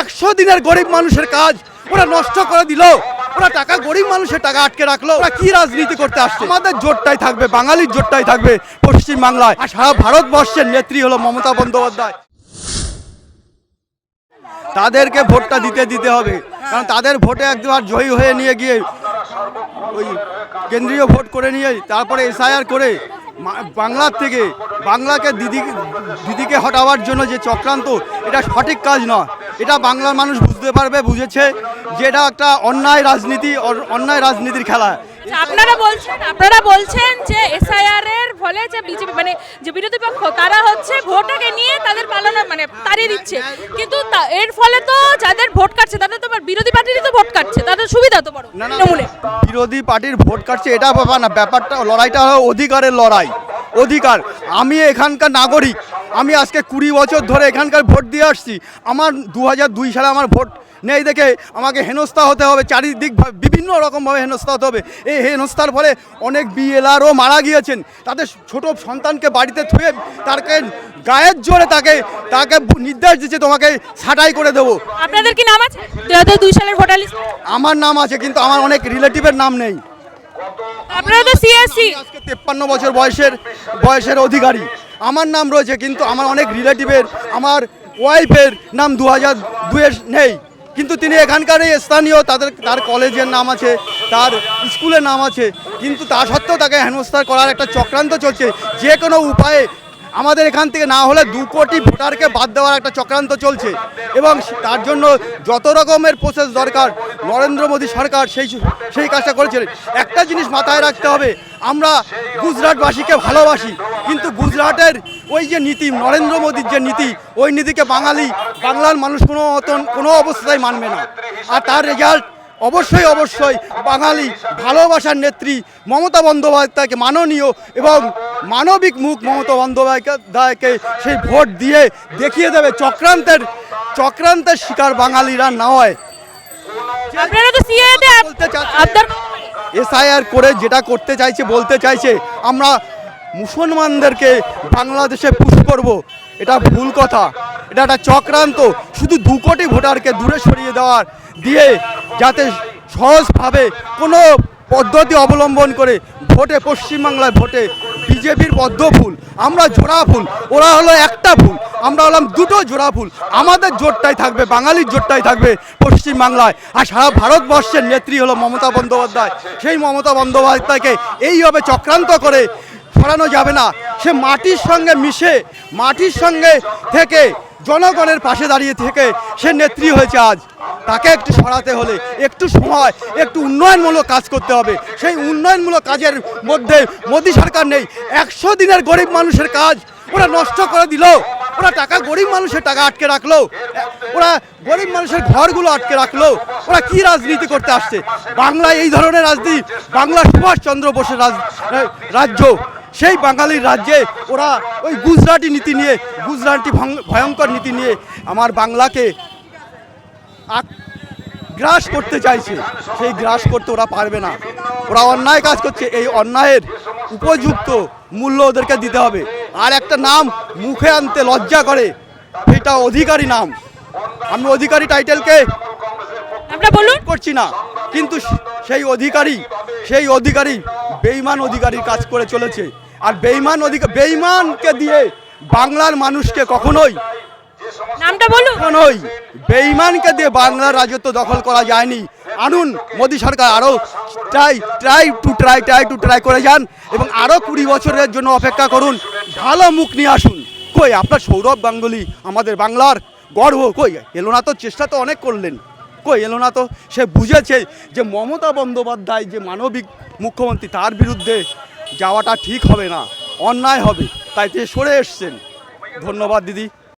একশো দিনের গরিব মানুষের কাজ। ওরা নষ্ট করে দিল। ওরা টাকা গরিব মানুষের টাকা আটকে রাখল। ওরা কি রাজনীতি করতে আসছে? আমাদের জোটটাই থাকবে, বাঙালির জোটটাই থাকবে পশ্চিম বাংলায় আর সারা ভারতবর্ষের নেত্রী হলো মমতা বন্দ্যোপাধ্যায়। তাদেরকে ভোটটা দিতে দিতে হবে। কারণ তাদের ভোটে একবার জয়ী হয়ে নিয়ে গিয়ে ওই কেন্দ্রীয় ভোট করে নিয়ে, তারপরে এসআইআর করে বাংলার থেকে বাংলাকে দিদি, দিদিকে হটাবার জন্য যে চক্রান্ত, এটা সঠিক কাজ নয়। এটা বাংলার মানুষ বুঝতে পারবে বুঝেছে যে এটা একটা অন্যায় রাজনীতি অন্যায় রাজনীতির খেলা। আচ্ছা, আপনারা বলছেন আপনারা বলছেন যে এসআইআর এর ফলে যে বিজেপি মানে যে বিরোধী পক্ষ তারা হচ্ছে ভোটকে নিয়ে তাদের পালনা মানে তাড়িয়ে দিচ্ছে। কিন্তু এর ফলে তো যাদের ভোট কাটছে তাদের তো বিরোধী পার্টিরই তো ভোট কাটছে তাদের সুবিধা তো বড় না না তৃণমূলে। বিরোধী পার্টির ভোট কাটছে এটা ব্যাপার না ব্যাপারটা লড়াইটা হলো অধিকারের লড়াই। অধিকার আমি এখানকার নাগরিক আমি আজকে কুড়ি বছর ধরে এখানকার ভোট দিয়ে আসছি। আমার দু দুই সালে আমার ভোট নেই দেখে আমাকে হেনস্থা হতে হবে চারিদিক বিভিন্ন রকমভাবে হেনস্থা হতে হবে। এই হেনস্থার ফলে অনেক বিএলআরও মারা গিয়েছেন। তাদের ছোট সন্তানকে বাড়িতে থুয়ে তাকে গায়ের জোরে তাকে তাকে নির্দেশ দিচ্ছে তোমাকে ছাটাই করে দেবো। আপনাদের কি নাম আছে? দুই সালের ভোটার লিস্ট? আমার নাম আছে কিন্তু আমার অনেক রিলেটিভের নাম নেই। আপনারা তো সিএসসি আজকে তেপ্পান্ন বছর বয়সের বয়সের অধিকারী। আমার নাম রয়েছে কিন্তু আমার অনেক রিলেটিভের, আমার ওয়াইফের নাম দু হাজার দুয়ের নেই। কিন্তু তিনি এখানকারই স্থানীয়, তাদের, তার কলেজের নাম আছে, তার স্কুলের নাম আছে। কিন্তু তা সত্ত্বেও তাকে হেনস্থার করার একটা চক্রান্ত চলছে। যে কোনো উপায়ে আমাদের এখান থেকে না হলে দু কোটি ভোটারকে বাদ দেওয়ার একটা চক্রান্ত চলছে। এবং তার জন্য যত রকমের প্রসেস দরকার, নরেন্দ্র মোদী সরকার সেই সেই কাজটা করেছে একটা জিনিস মাথায় রাখতে হবে, আমরা গুজরাটবাসীকে ভালোবাসি, কিন্তু গুজরাটের ওই যে নীতি, নরেন্দ্র মোদীর যে নীতি, ওই নীতিকে বাঙালি, বাংলার মানুষ কোনো মতন কোনো অবস্থায় মানবে না। আর তার রেজাল্ট অবশ্যই অবশ্যই বাঙালি ভালোবাসার নেত্রী মমতা বন্দ্যোপাধ্যায়কে মাননীয় এবং মানবিক মুখ মমতা বন্দ্যোপাধ্যায়কে সেই ভোট দিয়ে দেখিয়ে দেবে চক্রান্তের চক্রান্তের শিকার বাঙালিরা সিএতে বলতে এসআইআর করে যেটা করতে চাইছে বলতে চাইছে আমরা মুসলমানদেরকে বাংলাদেশে পুশ করব। এটা ভুল কথা। এটা একটা চক্রান্ত। শুধু দু কোটি ভোটারকে দূরে সরিয়ে দেওয়ার দিয়ে যাতে সহজভাবে কোনো পদ্ধতি অবলম্বন করে ভোটে পশ্চিমবাংলায় ভোটে বিজেপির বদ্ধ ভুল আমরা জোড়া ফুল, ওরা হলো একটা ফুল, আমরা হলাম দুটো জোড়া ফুল। আমাদের জোটটাই থাকবে, বাঙালির জোটটাই থাকবে পশ্চিমবাংলায়। আর সারা ভারতবর্ষের নেত্রী হলো মমতা বন্দ্যোপাধ্যায়। সেই মমতা বন্দ্যোপাধ্যায়কে এইভাবে চক্রান্ত করে সরানো যাবে না। সে মাটির সঙ্গে মিশে, মাটির সঙ্গে থেকে জনগণের পাশে দাঁড়িয়ে থেকে সে নেত্রী হয়েছে আজ। তাকে একটু সরাতে হলে, একটু সময়, একটু উন্নয়নমূলক কাজ করতে হবে। সেই উন্নয়নমূলক কাজের মধ্যে মোদী সরকার নেই। একশো দিনের গরিব মানুষের কাজ ওরা নষ্ট করে দিল। ওরা টাকা গরিব মানুষের টাকা আটকে রাখল। ওরা গরিব মানুষের ঘরগুলো আটকে রাখল। ওরা কি রাজনীতি করতে আসছে? বাংলায় এই ধরনের রাজনীতি, বাংলা সুভাষচন্দ্র বোসের রাজ রাজ্য, সেই বাঙালির রাজ্যে ওরা ওই গুজরাটি নীতি নিয়ে, গুজরাটি ভয়ঙ্কর নীতি নিয়ে আমার বাংলাকে গ্রাস করতে চাইছে সেই গ্রাস করতে ওরা পারবে না। ওরা অন্যায় কাজ করছে এই অন্যায়ের উপযুক্ত মূল্য ওদেরকে দিতে হবে। আর একটা নাম মুখে আনতে লজ্জা করে সেটা অধিকারী নাম। আমি অধিকারী টাইটেলকে বলুন। করছি না কিন্তু সেই অধিকারী সেই অধিকারী বেইমান অধিকারীর কাজ করে চলেছে। আর বেইমান অধিকার বেইমানকে দিয়ে বাংলার মানুষকে কখনোই নামটা বলুন। কখনোই বেইমানকে দিয়ে বাংলার রাজত্ব দখল করা যায়নি। আনুন, মোদী সরকার আরও try try to try try to try করে যান এবং আরও কুড়ি বছরের জন্য অপেক্ষা করুন। ভালো মুখ নিয়ে আসুন। কই, আপনার সৌরভ গাঙ্গুলি আমাদের বাংলার গর্ব। কই, এলো না তো, চেষ্টা তো অনেক করলেন। কই, এলো না তো, সে বুঝেছে যে মমতা বন্দ্যোপাধ্যায় যে মানবিক মুখ্যমন্ত্রী, তার বিরুদ্ধে যাওয়াটা ঠিক হবে না, অন্যায় হবে। তাই তিনি সরে এসছেন। ধন্যবাদ, দিদি।